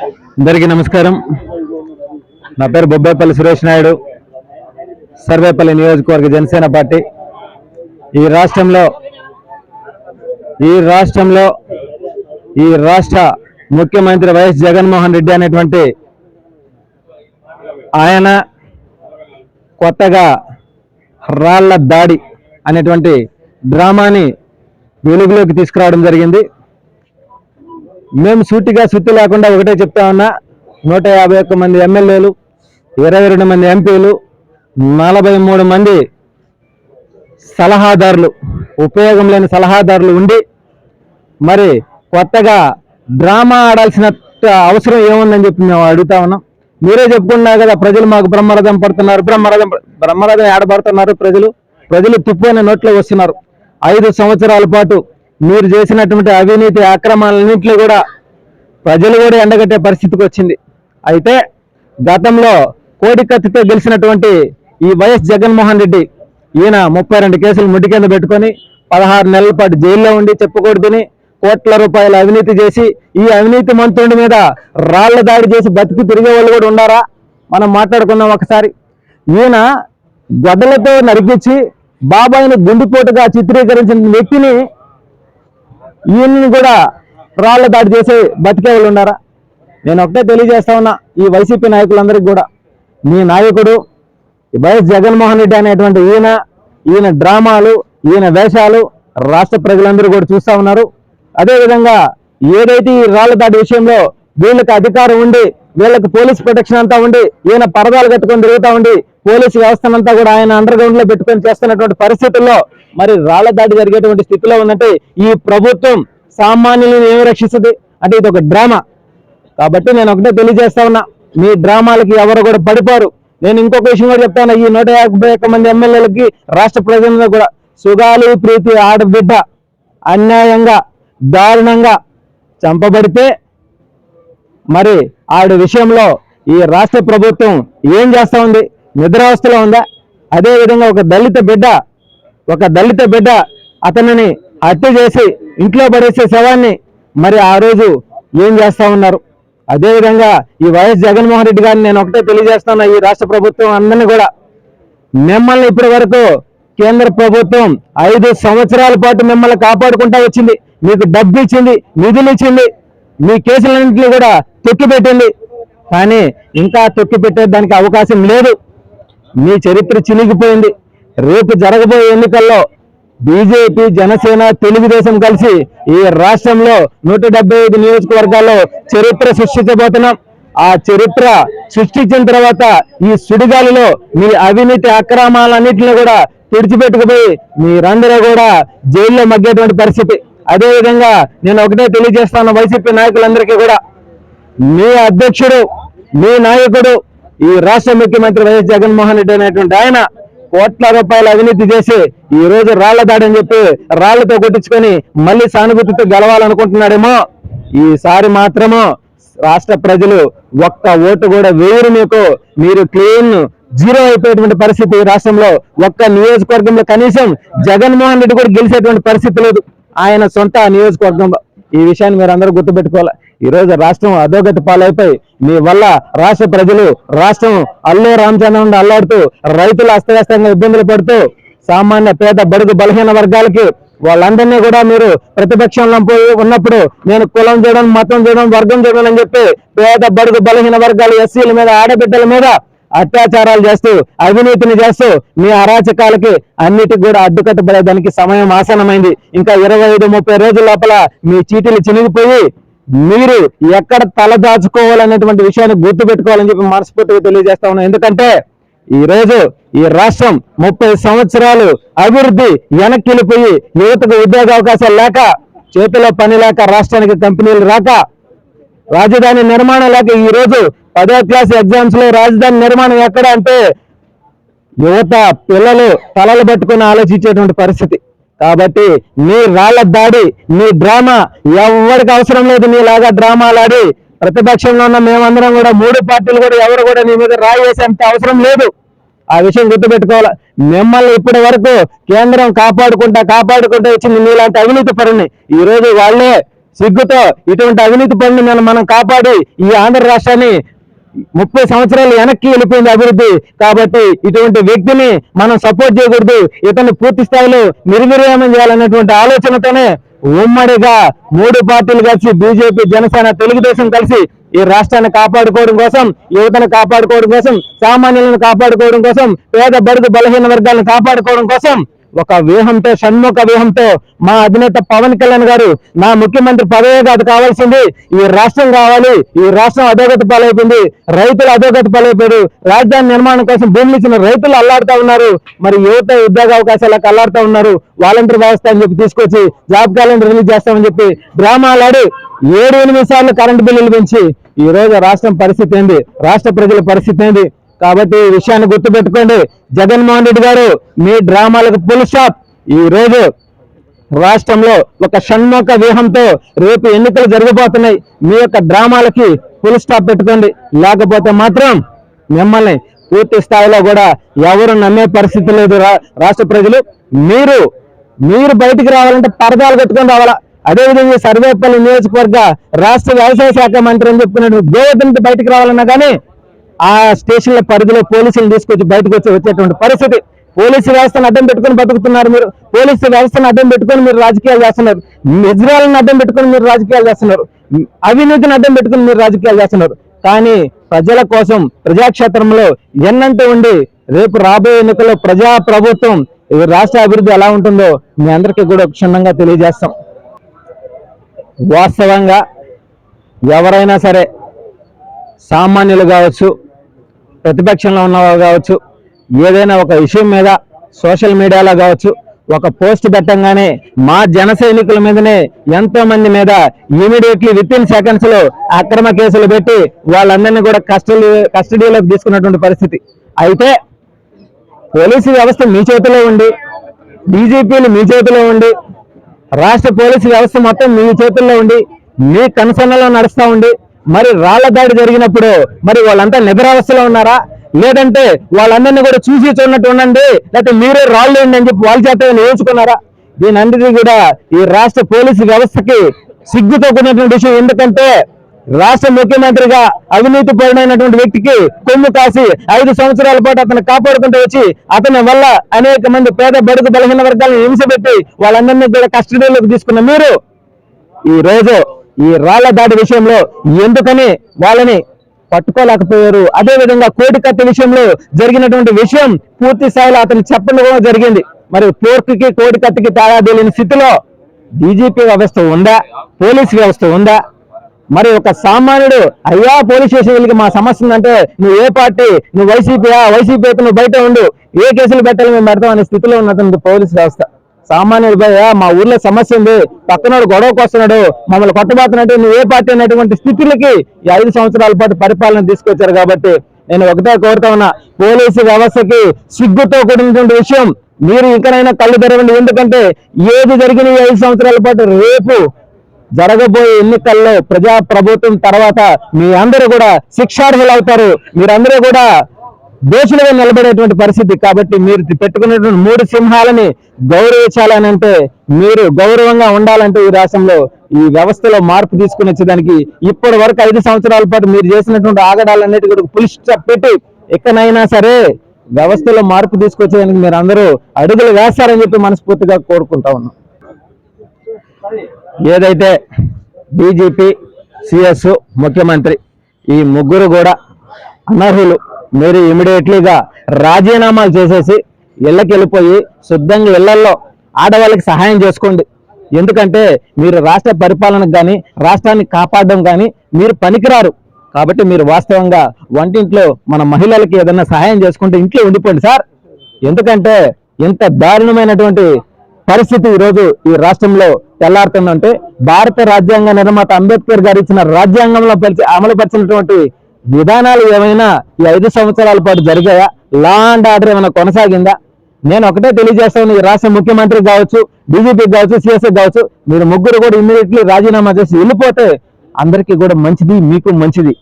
అందరికీ నమస్కారం. నా పేరు బొబ్బేపల్లి సురేష్ నాయుడు. సర్వేపల్లి నియోజకవర్గ జనసేన పార్టీ. ఈ రాష్ట్రంలో ఈ రాష్ట్రంలో ఈ రాష్ట్ర ముఖ్యమంత్రి వైఎస్ జగన్మోహన్ రెడ్డి అనేటువంటి ఆయన కొత్తగా రాళ్ళ దాడి అనేటువంటి డ్రామాని వెలుగులోకి తీసుకురావడం జరిగింది. మేము సూటిగా సుత్తి లేకుండా ఒకటే చెప్తా ఉన్నా నూట యాభై ఒక్క మంది ఎమ్మెల్యేలు ఇరవై రెండు మంది ఎంపీలు నలభై మూడు మంది సలహాదారులు ఉపయోగం లేని సలహాదారులు ఉండి మరి కొత్తగా డ్రామా ఆడాల్సిన అవసరం ఏముందని చెప్పి మేము అడుగుతా ఉన్నాం. మీరే చెప్పుకున్నారు కదా ప్రజలు మాకు బ్రహ్మరథం పడుతున్నారు బ్రహ్మరథం బ్రహ్మరథం ఏడబడుతున్నారు ప్రజలు. ప్రజలు తుప్పు నోట్లో వస్తున్నారు. ఐదు సంవత్సరాల పాటు మీరు చేసినటువంటి అవినీతి అక్రమాలన్నింటిలో కూడా ప్రజలు కూడా ఎండగట్టే పరిస్థితికి వచ్చింది. అయితే గతంలో కోడి కత్తితో గెలిచినటువంటి ఈ వైఎస్ జగన్మోహన్ రెడ్డి ఈయన ముప్పై రెండు కేసులు ముడి కింద పెట్టుకొని పదహారు నెలల పాటు జైల్లో ఉండి చెప్పుకూడదని కోట్ల రూపాయల అవినీతి చేసి ఈ అవినీతి మంత్రుడి మీద రాళ్ళ దాడి చేసి బతికి తిరిగే వాళ్ళు కూడా ఉండారా మనం మాట్లాడుకుందాం ఒకసారి. ఈయన గొడ్డలతో నరికించి బాబాయిని గుండెపోటుగా చిత్రీకరించిన వ్యక్తిని ఈయన్ని కూడా రాళ్ళ దాడి చేసి బతికే వాళ్ళు ఉన్నారా? నేను ఒకటే తెలియజేస్తా ఉన్నా ఈ వైసీపీ నాయకులందరికీ కూడా. మీ నాయకుడు ఈ వైఎస్ జగన్మోహన్ రెడ్డి అనేటువంటి ఈయన ఈయన డ్రామాలు ఈయన వేషాలు రాష్ట్ర ప్రజలందరూ కూడా చూస్తా ఉన్నారు. అదేవిధంగా ఏదైతే ఈ రాళ్ళ దాడి విషయంలో వీళ్ళకి అధికారం ఉండి వీళ్ళకి పోలీస్ ప్రొటెక్షన్ అంతా ఉండి ఈయన పరదాలు కట్టుకొని తిరుగుతా ఉండి పోలీసు వ్యవస్థనంతా కూడా ఆయన అండర్ గ్రౌండ్లో పెట్టుకొని చేస్తున్నటువంటి పరిస్థితుల్లో మరి రాళ్ళ దాడి జరిగేటువంటి స్థితిలో ఉందంటే ఈ ప్రభుత్వం సామాన్యులను ఏమి రక్షిస్తుంది? అంటే ఇది ఒక డ్రామా. కాబట్టి నేను ఒకటే తెలియజేస్తా ఉన్నా మీ డ్రామాలకి ఎవరు కూడా పడిపోరు. నేను ఇంకొక విషయం కూడా చెప్తాను ఈ నూట యాభై మంది ఎమ్మెల్యేలకి రాష్ట్ర ప్రజలందరూ కూడా సుగాలు ప్రీతి ఆడబిడ్డ అన్యాయంగా దారుణంగా చంపబడితే మరి ఆవిడ విషయంలో ఈ రాష్ట్ర ప్రభుత్వం ఏం చేస్తూ ఉంది? నిద్రావస్థలో ఉందా? అదేవిధంగా ఒక దళిత బిడ్డ ఒక దళిత బిడ్డ అతనిని హత్య చేసి ఇంట్లో పడేసే శవాన్ని మరి ఆ రోజు ఏం చేస్తూ ఉన్నారు? అదేవిధంగా ఈ వైఎస్ జగన్మోహన్ రెడ్డి గారిని నేను ఒకటే తెలియజేస్తున్నా ఈ రాష్ట్ర ప్రభుత్వం అందరినీ కూడా. మిమ్మల్ని ఇప్పటి వరకు కేంద్ర ప్రభుత్వం ఐదు సంవత్సరాల పాటు మిమ్మల్ని కాపాడుకుంటా వచ్చింది. మీకు డబ్బు ఇచ్చింది నిధులు ఇచ్చింది మీ కేసులన్నింటినీ కూడా తొక్కి పెట్టింది కానీ ఇంకా తొక్కిపెట్టే దానికి అవకాశం లేదు. మీ చరిత్ర చినిగిపోయింది. రేపు జరగబోయే ఎన్నికల్లో బీజేపీ జనసేన తెలుగుదేశం కలిసి ఈ రాష్ట్రంలో నూట డెబ్బై ఐదు నియోజకవర్గాల్లో చరిత్ర సృష్టించబోతున్నాం. ఆ చరిత్ర సృష్టించిన తర్వాత ఈ సుడిగాలిలో మీ అవినీతి అక్రమాలన్నింటినీ కూడా తుడిచిపెట్టుకుపోయి మీరందరూ కూడా జైల్లో మగ్గేటువంటి పరిస్థితి. అదే విధంగా నేను ఒకటే తెలియజేస్తాను వైసీపీ నాయకులందరికీ కూడా. మీ అధ్యక్షుడు మీ నాయకుడు ఈ రాష్ట్ర ముఖ్యమంత్రి వైఎస్ జగన్మోహన్ రెడ్డి అనేటువంటి ఆయన కోట్ల రూపాయల అవినీతి చేసి ఈ రోజు రాళ్ళ దాడని చెప్పి రాళ్ళతో కొట్టించుకొని మళ్ళీ సానుభూతితో గెలవాలనుకుంటున్నాడేమో. ఈసారి మాత్రము రాష్ట్ర ప్రజలు ఒక్క ఓటు కూడా వేయరు మీకు. మీరు క్లీన్ జీరో అయిపోయేటువంటి పరిస్థితి ఈ రాష్ట్రంలో. ఒక్క నియోజకవర్గంలో కనీసం జగన్మోహన్ రెడ్డి కూడా గెలిచేటువంటి పరిస్థితి లేదు. ఆయన సొంత నియోజకవర్గంలో ఈ విషయాన్ని మీరు అందరూ గుర్తుపెట్టుకోవాలి. ఈ రోజు రాష్ట్రం అధోగతి పాలైపోయి మీ వల్ల రాష్ట్ర ప్రజలు రాష్ట్రం అల్లు రామచంద్రన్ అల్లాడుతూ రైతులు అస్తవ్యస్తంగా ఇబ్బందులు పడుతూ సామాన్య పేద బడుగు బలహీన వర్గాలకి వాళ్ళందరినీ కూడా మీరు ప్రతిపక్షంలో పోయి ఉన్నప్పుడు నేను కులం చేయడం మతం చేయడం వర్గం చేయడం అని చెప్పి పేద బడుగు బలహీన వర్గాలు ఎస్సీల మీద ఆడబిడ్డల మీద అత్యాచారాలు చేస్తూ అవినీతిని చేస్తూ మీ అరాచకాలకి అన్నిటికి కూడా అడ్డుకట్టబడేదానికి సమయం ఆసనమైంది ఇంకా ఇరవై ఐదు ముప్పై రోజుల లోపల మీ చీటీలు చినిగిపోయి మీరు ఎక్కడ తల దాచుకోవాలనేటువంటి విషయాన్ని గుర్తు పెట్టుకోవాలని చెప్పి మనస్ఫూర్తిగా తెలియజేస్తా ఉన్నాం. ఎందుకంటే ఈ రోజు ఈ రాష్ట్రం ముప్పై సంవత్సరాలు అభివృద్ధి వెనక్కి వెళ్ళిపోయి యువతకు ఉద్యోగ అవకాశాలు లేక చేతిలో పని లేక రాష్ట్రానికి కంపెనీలు రాక రాజధాని నిర్మాణం లేక ఈ రోజు పదో క్లాస్ ఎగ్జామ్స్లో రాజధాని నిర్మాణం ఎక్కడ అంటే యువత పిల్లలు తలలు పట్టుకుని ఆలోచించేటువంటి పరిస్థితి. కాబట్టి నీ రాళ్ళ దాడి నీ డ్రామా ఎవరికి అవసరం లేదు నీలాగా డ్రామాలు ఆడి ప్రతిపక్షంలో ఉన్న మేమందరం కూడా మూడు పార్టీలు కూడా ఎవరు కూడా నీ మీద రాయి వేసేంత అవసరం లేదు. ఆ విషయం గుర్తుపెట్టుకోవాలి? మిమ్మల్ని ఇప్పటి వరకు కేంద్రం కాపాడుకుంటా కాపాడుకుంటూ వచ్చింది నీలాంటి అవినీతి పరుని ఈ రోజు వాళ్ళే సిగ్గుతో ఇటువంటి అవినీతి పనులు మనం కాపాడి ఈ ఆంధ్ర రాష్ట్రాన్ని ముప్పై సంవత్సరాలు వెనక్కి వెళ్ళిపోయింది అభివృద్ధి. కాబట్టి ఇటువంటి వ్యక్తిని మనం సపోర్ట్ చేయకూడదు. ఇతన్ని పూర్తి స్థాయిలో నిర్వీర్యామం చేయాలన్నటువంటి ఆలోచనతోనే ఉమ్మడిగా మూడు పార్టీలు కలిసి బీజేపీ జనసేన తెలుగుదేశం కలిసి ఈ రాష్ట్రాన్ని కాపాడుకోవడం కోసం యువతను కాపాడుకోవడం కోసం సామాన్యులను కాపాడుకోవడం కోసం పేద బడుగు బలహీన వర్గాలను కాపాడుకోవడం కోసం ఒక వ్యూహంతో షణ్ముఖ వ్యూహంతో మా అధినేత పవన్ కళ్యాణ్ గారు నా ముఖ్యమంత్రి పదవే కాదు కావాల్సింది ఈ రాష్ట్రం కావాలి ఈ రాష్ట్రం అధోగతి పాలైపోయింది రైతులు అధోగతి పాలైపోయారు రాజధాని నిర్మాణం కోసం భూములు ఇచ్చిన రైతులు అల్లాడుతా ఉన్నారు మరి యువత ఉద్యోగ అవకాశాలకు అల్లాడుతూ ఉన్నారు వాలంటీర్ వ్యవస్థ అని చెప్పి తీసుకొచ్చి జాబ్ క్యాలెండర్ రిలీజ్ చేస్తామని చెప్పి డ్రామాలాడి ఏడు ఎనిమిది సార్లు కరెంటు బిల్లులు పెంచి ఈ రోజు రాష్ట్రం పరిస్థితి ఏంది? రాష్ట్ర ప్రజల పరిస్థితి ఏంది? కాబట్టి ఈ విషయాన్ని గుర్తుపెట్టుకోండి. జగన్మోహన్ రెడ్డి గారు మీ డ్రామాలకు పుల్ స్టాప్ ఈ రోజు రాష్ట్రంలో ఒక షణ్ముఖ వ్యూహంతో రేపు ఎన్నికలు జరగబోతున్నాయి. మీ యొక్క డ్రామాలకి ఫుల్ స్టాప్ పెట్టుకోండి. లేకపోతే మాత్రం మిమ్మల్ని పూర్తి స్థాయిలో కూడా ఎవరు నమ్మే పరిస్థితి లేదు రా- రాష్ట్ర ప్రజలు. మీరు మీరు బయటికి రావాలంటే పరదాలు కట్టుకొని రావాలా? అదేవిధంగా సర్వేపల్లి నియోజకవర్గ రాష్ట్ర వ్యవసాయ శాఖ మంత్రి అని చెప్పుకున్నాడు గోవర్ధన్ బయటకు రావాలన్నా కానీ ఆ స్టేషన్ల పరిధిలో పోలీసులు తీసుకొచ్చి బయటకు వచ్చి వచ్చేటువంటి పరిస్థితి. పోలీసు వ్యవస్థను అడ్డం పెట్టుకొని బతుకుతున్నారు మీరు. పోలీసు వ్యవస్థను అడ్డం పెట్టుకొని మీరు రాజకీయాలు చేస్తున్నారు. నిజరాలను అడ్డం పెట్టుకొని మీరు రాజకీయాలు చేస్తున్నారు. అవినీతిని అడ్డం పెట్టుకొని మీరు రాజకీయాలు చేస్తున్నారు. కానీ ప్రజల కోసం ప్రజాక్షేత్రంలో ఎన్నంటూ ఉండి రేపు రాబోయే ఎన్నికల్లో ప్రజా ప్రభుత్వం ఈ రాష్ట్ర అభివృద్ధి ఎలా ఉంటుందో మీ అందరికీ కూడా క్షుణ్ణంగా తెలియజేస్తాం. వాస్తవంగా ఎవరైనా సరే సామాన్యులు కావచ్చు ప్రతిపక్షంలో ఉన్నవారు కావచ్చు ఏదైనా ఒక విషయం మీద సోషల్ మీడియాలో కావచ్చు ఒక పోస్ట్ పెట్టంగానే మా జన సైనికుల మీదనే ఎంతో మంది మీద ఇమీడియట్లీ విత్ ఇన్ సెకండ్స్లో అక్రమ కేసులు పెట్టి వాళ్ళందరినీ కూడా కస్టడీ కస్టడీలోకి తీసుకున్నటువంటి పరిస్థితి. అయితే పోలీసు వ్యవస్థ మీ చేతిలో ఉండి డీజీపీలు మీ చేతిలో ఉండి రాష్ట్ర పోలీసు వ్యవస్థ మొత్తం మీ చేతుల్లో ఉండి మీ కనుసన్నలో నడుస్తూ ఉండి మరి రాళ్ళ దాడి జరిగినప్పుడు మరి వాళ్ళంతా నిద్రావస్థలో ఉన్నారా? లేదంటే వాళ్ళందరినీ కూడా చూసి చూడనట్టు ఉండండి లేకపోతే మీరే రాళ్ళు వేయండి అని చెప్పి వాళ్ళ చేత నేర్చుకున్నారా దీని కూడా ఈ రాష్ట్ర పోలీసు వ్యవస్థకి సిగ్గుతో కూడినటువంటి విషయం ఎందుకంటే రాష్ట్ర ముఖ్యమంత్రిగా అవినీతి పరుడైనటువంటి వ్యక్తికి కొమ్ము కాసి ఐదు సంవత్సరాల పాటు అతను కాపాడుకుంటూ వచ్చి అతని వల్ల అనేక మంది పేద బడుగు బలహీన వర్గాలను హింసపెట్టి వాళ్ళందరినీ కూడా కస్టడీలోకి తీసుకున్న మీరు ఈ రోజు ఈ రాళ్ళ దాడి విషయంలో ఎందుకని వాళ్ళని పట్టుకోలేకపోయారు? అదే విధంగా కోటి కత్తి విషయంలో జరిగినటువంటి విషయం పూర్తి స్థాయిలో అతను చెప్పడం కూడా జరిగింది. మరి పోర్క్కి కత్తికి తేడా తెలియని స్థితిలో డీజీపీ వ్యవస్థ ఉందా? పోలీస్ వ్యవస్థ ఉందా? మరి ఒక సామాన్యుడు అయ్యా పోలీస్ స్టేషన్ వెళ్ళి మా సమస్య ఉందంటే నువ్వు ఏ పార్టీ? నువ్వు వైసీపీయా? వైసీపీ అయితే నువ్వు బయట ఉండు. ఏ కేసులు పెట్టాలి మేము పెడతాం అనే స్థితిలో ఉన్నటువంటి పోలీస్ వ్యవస్థ. సామాన్యుడు భయ మా ఊర్లో సమస్య ఉంది. పక్కనోడు గొడవకు వస్తున్నాడు. మమ్మల్ని కొట్టబోతున్నట్టు నువ్వు ఏ పార్టీ అనేటువంటి స్థితులకి ఈ ఐదు సంవత్సరాల పాటు పరిపాలన తీసుకొచ్చారు కాబట్టి నేను ఒకటే కోరుతా ఉన్నా పోలీసు వ్యవస్థకి సిగ్గుతో కూడినటువంటి విషయం. మీరు ఇంకనైనా కళ్ళు తెరవండి. ఎందుకంటే ఏది జరిగిన ఈ ఐదు సంవత్సరాల పాటు రేపు జరగబోయే ఎన్నికల్లో ప్రజా ప్రభుత్వం తర్వాత మీ అందరూ కూడా శిక్షార్హులు అవుతారు మీరందరూ కూడా దోషులుగా నిలబడేటువంటి పరిస్థితి కాబట్టి మీరు పెట్టుకున్నటువంటి మూడు సింహాలని గౌరవించాలని అంటే మీరు గౌరవంగా ఉండాలంటే ఈ రాష్ట్రంలో ఈ వ్యవస్థలో మార్పు తీసుకుని వచ్చేదానికి ఇప్పటి వరకు ఐదు సంవత్సరాల పాటు మీరు చేసినటువంటి ఆగడాలన్నిటి కూడా పులిష్ పెట్టి ఎక్కడైనా సరే వ్యవస్థలో మార్పు తీసుకొచ్చేదానికి మీరు అందరూ అడుగులు వేస్తారని చెప్పి మనస్ఫూర్తిగా కోరుకుంటా ఉన్నాం. ఏదైతే డీజీపీ సిఎస్ ముఖ్యమంత్రి ఈ ముగ్గురు కూడా అనర్హులు. మీరు ఇమీడియట్లీగా రాజీనామాలు చేసేసి ఇళ్ళకి వెళ్ళిపోయి శుద్ధంగా ఇళ్ళల్లో ఆడవాళ్ళకి సహాయం చేసుకోండి. ఎందుకంటే మీరు రాష్ట్ర పరిపాలనకు కానీ రాష్ట్రాన్ని కాపాడడం కానీ మీరు పనికిరారు. కాబట్టి మీరు వాస్తవంగా వంటింట్లో మన మహిళలకి ఏదైనా సహాయం చేసుకుంటే ఇంట్లో ఉండిపోండి సార్. ఎందుకంటే ఎంత దారుణమైనటువంటి పరిస్థితి ఈరోజు ఈ రాష్ట్రంలో తెల్లారుతుందంటే భారత రాజ్యాంగ నిర్మాత అంబేద్కర్ గారు ఇచ్చిన రాజ్యాంగంలో పరిచి అమలుపరిచినటువంటి విధానాలు ఏమైనా ఈ ఐదు సంవత్సరాల పాటు జరిగాయా? లా అండ్ ఆర్డర్ ఏమైనా కొనసాగిందా? నేను ఒకటే తెలియజేస్తాను ఈ రాష్ట్ర ముఖ్యమంత్రి కావచ్చు డీజీపీ కావచ్చు సిఎస్ఐ కావచ్చు మీరు ముగ్గురు కూడా ఇమ్మీడియట్లీ రాజీనామా చేసి వెళ్ళిపోతే అందరికీ కూడా మంచిది మీకు మంచిది.